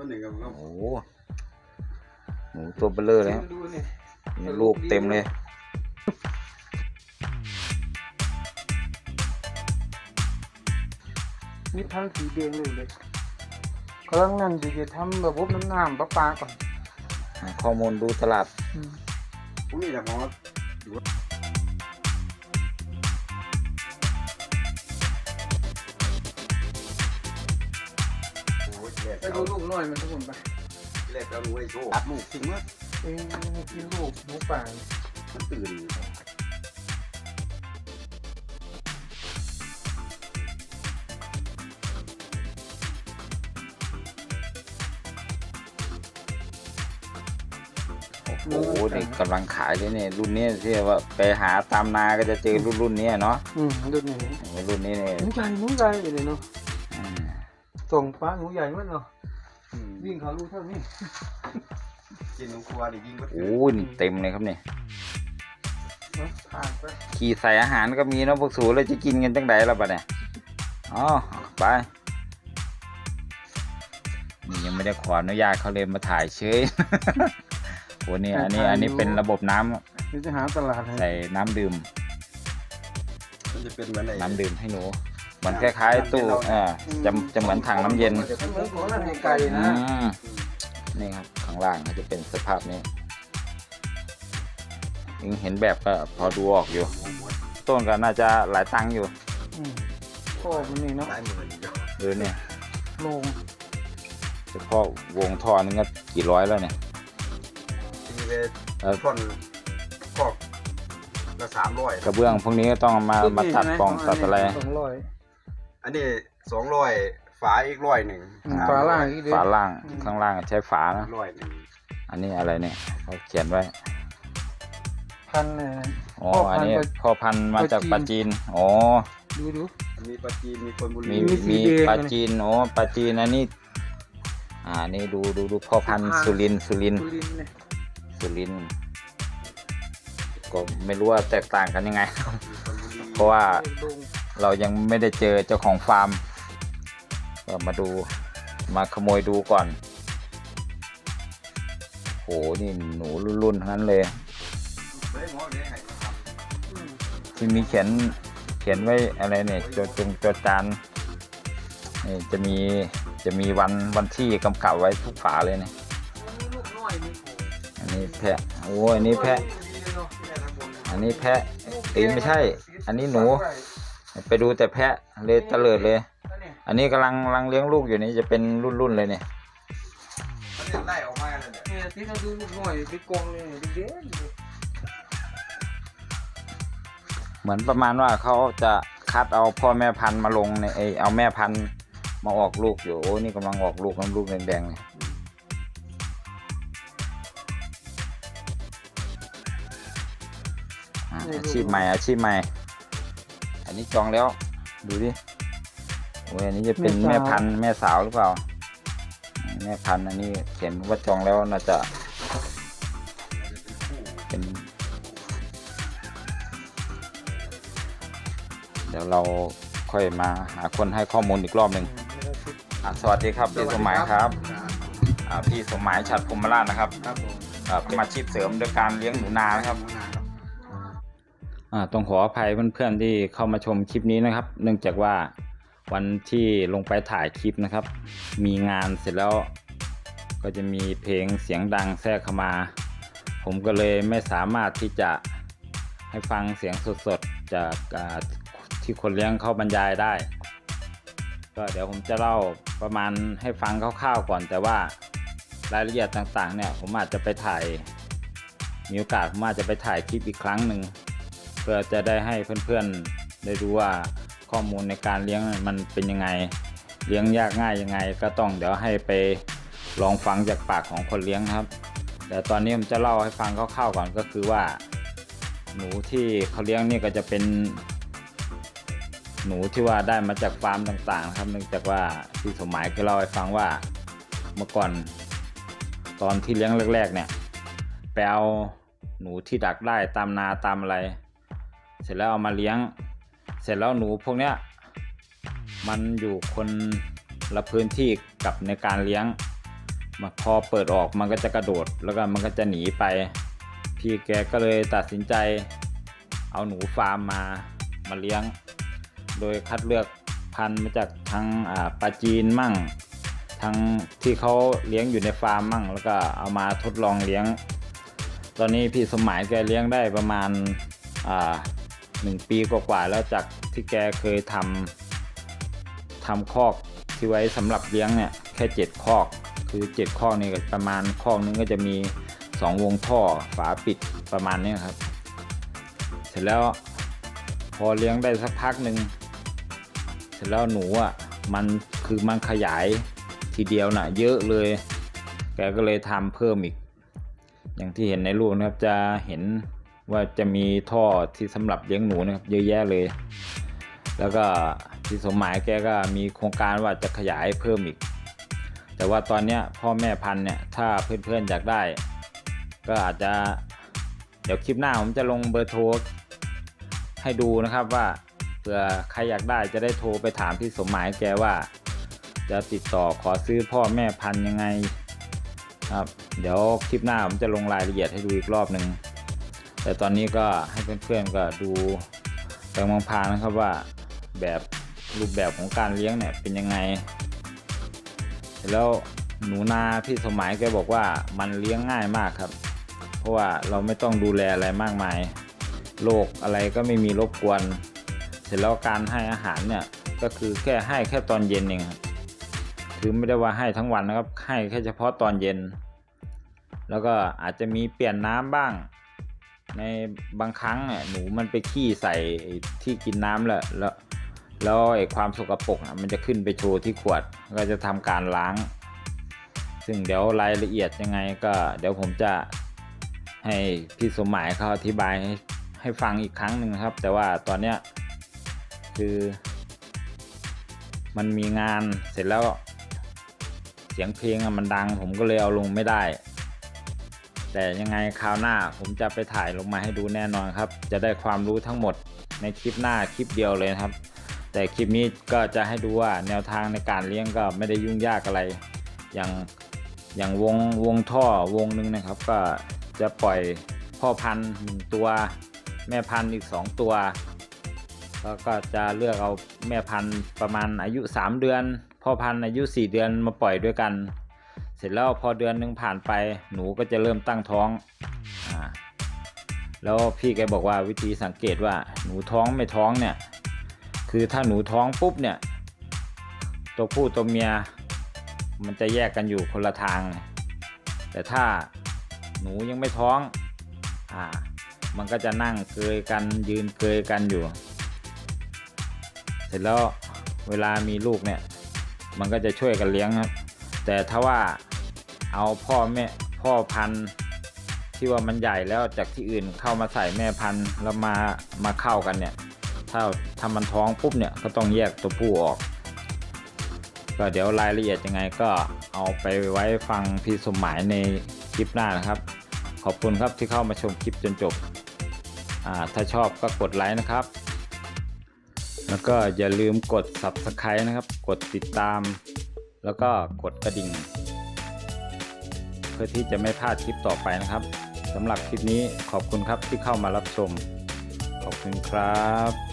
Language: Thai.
ตัวหนึ่งกับเราโอ้โหหนูตัวเบลเลอร์เลยครับดูนี่มีลูกเต็มเลยนี่พันธุ์สีแดงเลยเลยกำลังนั่นอยู่จะทำระบบน้ำน้ำประปาก่อน หาข้อมูลดูตลาดอืมพวกนี้แหละหมอดู ดูลูกน้อยมันทุกคนไปแรกเอาหนูไอ้โซ่อัดลูกทิ้งมั้ยเอ้ยกินลูกหมูป่ามันตื่นโอ้โหนี่กำลังขายเลยเนี่ยรุ่นนี้ที่ว่าไปหาตามนาก็จะเจอรุ่นรุ่นนี้เนาะอืมดูนี่โอ้ยรุ่นนี้เนี่ยหนูใหญ่หนูใหญ่เลยเนาะอืมส่งปลาหนูใหญ่มั้งเนาะอืม วิ่งเขาลูกเท่านี้กินหนูครัวดิยิงก็โอ้ยนี่เต็มเลยครับเนี่ยเนาะผ่านไปขี่ใส่อาหารก็มีเนาะพวกสูแล้วจะกินกันจังไดล่ะปะเนี่ยอ๋อไปนี่ยังไม่ได้ขออนุญาตเขาเลยมาถ่ายเฉยโอ้นี่อันนี้อันนี้เป็นระบบน้ำเดี๋ยวจะหาตลาดให้ใส่น้ำดื่มมันจะเป็นเหมือนไอ้น้ำดื่มให้หนูเห มือนคล้ายๆตู้เออจะจะเหมือนถังน้ำเย็นเหมือนของนั่นให้ไก่อืนะมนี่ครับข้างล่างก็จะเป็นสภาพนี้ยังเห็นแบบก็พอดูออกอยู่ ต้นก็น่าจะหลายตังค์อยู่อืมพ่อมันนี่เนาะหลายหมื่นอยู่เออเนี่ยโลงเฉพาะวงท่อนึงก็กี่ร้อยแล้วเนี่ยทีไปเออท่อนก็ละสามร้อยกระเบื้องพวกนี้ก็ต้องเอามามาตัดกล่องตัดอะไรสองร้อย อันนี้สองร้อยฝาอีกร้อยหนึ่งอืมฝาล่างอีกเด้ฝาล่างข้างล่างใช้ฝานะร้อยหนึ่งอันนี้อะไรเนี่ยเขาเขียนไว้พันเนี่ยอ๋อพ่อพัอันนธุ์นี้ปลาพ่อพันธุ์มาจากปปลาลาจีจีนนอ๋อดูดูมีปลาจีนมีคนบุรีมีมีสีมีแดงปลาเลยจีนโอ้ปลาจีนอันนี้อ่านี่ดูดูดูพ่อพันธุ์พ่อพันธุ์สุรินทร์สุรินทร์ดูลินเนี่ยสุรินทร์ก็ไม่รู้ว่าแตกต่างกันยังไงมีคนบุรีเพราะว่าโลง เรายังไม่ได้เจอเจ้าของฟาร์มก็มาดูมาขโมยดูก่อนโหนี่หนูรุ่นๆทั้งนั้นเลยที่มีเขียนเขียนไว้อะไรเนี่ยจดจงจดจานนี่จะมีจะมีวันวันที่กำกับไว้ทุกฝาเลยเนี่ยอันนี้แพะโอ้อันนี้แพะ อันนี้แพะตีนไม่ใช่ อันนี้หนู ไปดูแต่แพะเลยเตลิดเลย อันนี้กำลังกำลังเลี้ยงลูกอยู่นี่จะเป็นรุ่นๆเลยเนี่ยำมันจะไล่ออกมาเลยเนี่ยเนี่ยที่เราดูลูกน้อยไปกองเลยเด็กๆเลยเหมือนประมาณว่าเขาจะคัดเอาพ่อแม่พันธุ์มาลงในไอเอาแม่พันธุ์มาออกลูกอยู่โอ้นี่กำลังออกลูกน้ำลูกแดงๆเลยอะอาชีพใหม่อาชีพใหม่อั นนี้จองแล้ว ดูดิโอ้ยอันนี้จะเป็นแม่พันธุ์แม่สาวหรือเปล่า แม่พันธุ์อันนี้เขียนว่าจองแล้วน่าจะ เป็นเดี๋ยวเราค่อยมาหาคนให้ข้อมูลอีกรอบหนึ่งอะสวัสดีครับพี่สมหมายครับอ่าพี่สมหมายฉัดพรหมราชนะครับครับผมอ่าเป็นอาชีพเสริมโดยการเลี้ยงหนูนานะครับครับอ่า ต้องขออภัยเพื่อนๆที่เข้ามาชมคลิปนี้นะครับ เนื่องจากว่าวันที่ลงไปถ่ายคลิปนะครับ มีงานเสร็จแล้ว ก็จะมีเพลงเสียงดังแทรกเข้ามา ผมก็เลยไม่สามารถที่จะให้ฟังเสียงสดๆจากที่คนเลี้ยงเข้าบรรยายได้ ก็เดี๋ยวผมจะเล่าประมาณให้ฟังคร่าวๆก่อน แต่ว่ารายละเอียดต่างๆเนี่ยผมอาจจะไปถ่ายมีโอกาสผมอาจจะไปถ่ายคลิปอีกครั้งหนึ่ง พื่อจะได้ให้เพื่อนๆได้รู้ว่าข้อมูลในการเลี้ยงมันเป็นยังไง เลี้ยงยากง่ายยังไง ก็ต้องเดี๋ยวให้ไปลองฟังจากปากของคนเลี้ยงครับ แต่ตอนนี้ผมจะเล่าให้ฟังคร่าวๆก่อนก็คือว่า หนูที่เขาเลี้ยงนี่ก็จะเป็น หนูที่ว่าได้มาจากฟาร์มต่างๆนะครับเนื่องจากว่าพี่สมหมายเคยเล่าให้ฟังว่าเมื่อก่อนตอนที่เลี้ยงแรกๆเนี่ยไปเอาหนูที่ดักได้ตามนาตามอะไร เสร็จแล้วเอามาเลี้ยง เสร็จแล้วหนูพวกเนี้ยมันอยู่คนละพื้นที่กับในการเลี้ยงมาพอเปิดออกมันก็จะกระโดดแล้วก็มันก็จะหนีไป พี่แกก็เลยตัดสินใจ เอาหนูฟาร์มมามาเลี้ยง โดยคัดเลือกพันธุ์มาจากทั้งอ่าปลาจีนมั่งทั้งที่เขาเลี้ยงอยู่ในฟาร์มมั่ง แล้วก็เอามาทดลองเลี้ยง ตอนนี้พี่สมหมายแกเลี้ยงได้ประมาณอ่า หนึ่งปีกว่าๆแล้วจากที่แกเคยทำทำคอกที่ไว้สำหรับเลี้ยงเนี่ยแค่เจ็ดคอก คือเจ็ดคอกนี่ประมาณคอกนึงก็จะมีสองวงท่อฝาปิดประมาณนี้ครับ เสร็จแล้วพอเลี้ยงได้สักพักหนึ่งเสร็จแล้วหนูอะมันคือมันขยายทีเดียวน่ะเยอะเลย แกก็เลยทำเพิ่มอีก อย่างที่เห็นในรูปนะครับจะเห็น ว่าจะมีท่อที่สำหรับเลี้ยงหนูนะครับเยอะแยะเลย แล้วก็พี่สมหมายแกก็มีโครงการว่าจะขยายเพิ่มอีก แต่ว่าตอนนี้พ่อแม่พันธุ์เนี่ยถ้าเพื่อนๆอยากได้ ก็อาจจะเดี๋ยวคลิปหน้าผมจะลงเบอร์โทรให้ดูนะครับว่าเผื่อใครอยากได้จะได้โทรไปถามพี่สมหมายแกว่า จะติดต่อขอซื้อพ่อแม่พันธุ์ยังไงครับเดี๋ยวคลิปหน้าผมจะลงรายละเอียดให้ดูอีกรอบหนึ่ง แต่ตอนนี้ก็ให้เพื่อนๆก็ดูแตงมังพานะครับว่าแบบรูปแบบของการเลี้ยงเนี่ยเป็นยังไง แล้วหนูนาพี่สมหมายแกบอกว่ามันเลี้ยงง่ายมากครับ เพราะว่าเราไม่ต้องดูแลอะไรมากมายโรคอะไรก็ไม่มีรบกวน เสร็จแล้วการให้อาหารเนี่ยก็คือแค่ให้แค่ตอนเย็นเองครับคือไม่ได้ว่าให้ทั้งวันนะครับให้แค่เฉพาะตอนเย็น แล้วก็อาจจะมีเปลี่ยนน้ำบ้าง ในบางครั้งเนี่ยหนูมันไปขี้ใส่ที่กินน้ำแล้วแล้วแล้วไอ้ความสกปรกอะมันจะขึ้นไปโชว์ที่ขวด ก็จะทำการล้าง ซึ่งเดี๋ยวรายละเอียดยังไงก็ เดี๋ยวผมจะให้พี่สมหมายเขาอธิบายให้ให้ฟังอีกครั้งหนึ่งครับ แต่ว่าตอนเนี้ยคือ มันมีงานเสร็จแล้วเสียงเพลงอะมันดัง ผมก็เลยเอาลงไม่ได้ แต่ยังไงคราวหน้าผมจะไปถ่ายลงมาให้ดูแน่นอนครับ จะได้ความรู้ทั้งหมดในคลิปหน้าคลิปเดียวเลยครับ แต่คลิปนี้ก็จะให้ดูว่าแนวทางในการเลี้ยงก็ไม่ได้ยุ่งยากอะไร อย่างอย่างวงวงท่อวงหนึ่งนะครับ ก็จะปล่อยพ่อพันธุ์หนึ่งตัว แม่พันธุ์อีก 2 ตัวแล้วก็จะเลือกเอาแม่พันธุ์ประมาณอายุ 3 เดือน พ่อพันธุ์อายุ 4 เดือนมาปล่อยด้วยกัน เสร็จแล้วพอเดือนหนึ่งผ่านไปหนูก็จะเริ่มตั้งท้องอ่าแล้วพี่แกบอกว่าวิธีสังเกตว่าหนูท้องไม่ท้องเนี่ยคือถ้าหนูท้องปุ๊บเนี่ย ตัวผู้ตัวเมีย มันจะแยกกันอยู่คนละทาง แต่ถ้าหนูยังไม่ท้องอ่ามันก็จะนั่งเกยกันยืนเกยกันอยู่ เสร็จแล้วเวลามีลูกเนี่ย มันก็จะช่วยกันเลี้ยงครับ แต่ถ้าว่า เอาพ่อแม่พ่อพันธุ์ที่ว่ามันใหญ่แล้วจากที่อื่นเข้ามาใส่แม่พันธุ์แล้วมามาเข้ากันเนี่ย ถ้าทำมันท้องปุ๊บเนี่ยก็ต้องแยกตัวผู้ออก ก็เดี๋ยวรายละเอียดยังไงก็เอาไปไว้ฟังพี่สมหมายในคลิปหน้านะครับ ขอบคุณครับที่เข้ามาชมคลิปจนจบถ้าชอบก็กดไลค์นะครับ แล้วก็อย่าลืมกด subscribe นะครับ กดติดตาม แล้วก็กดกระดิ่ง พื่อที่จะไม่พลาดคลิปต่อไปนะครับสำหรับคลิปนี้ขอบคุณครับที่เข้ามารับชม ขอบคุณครับ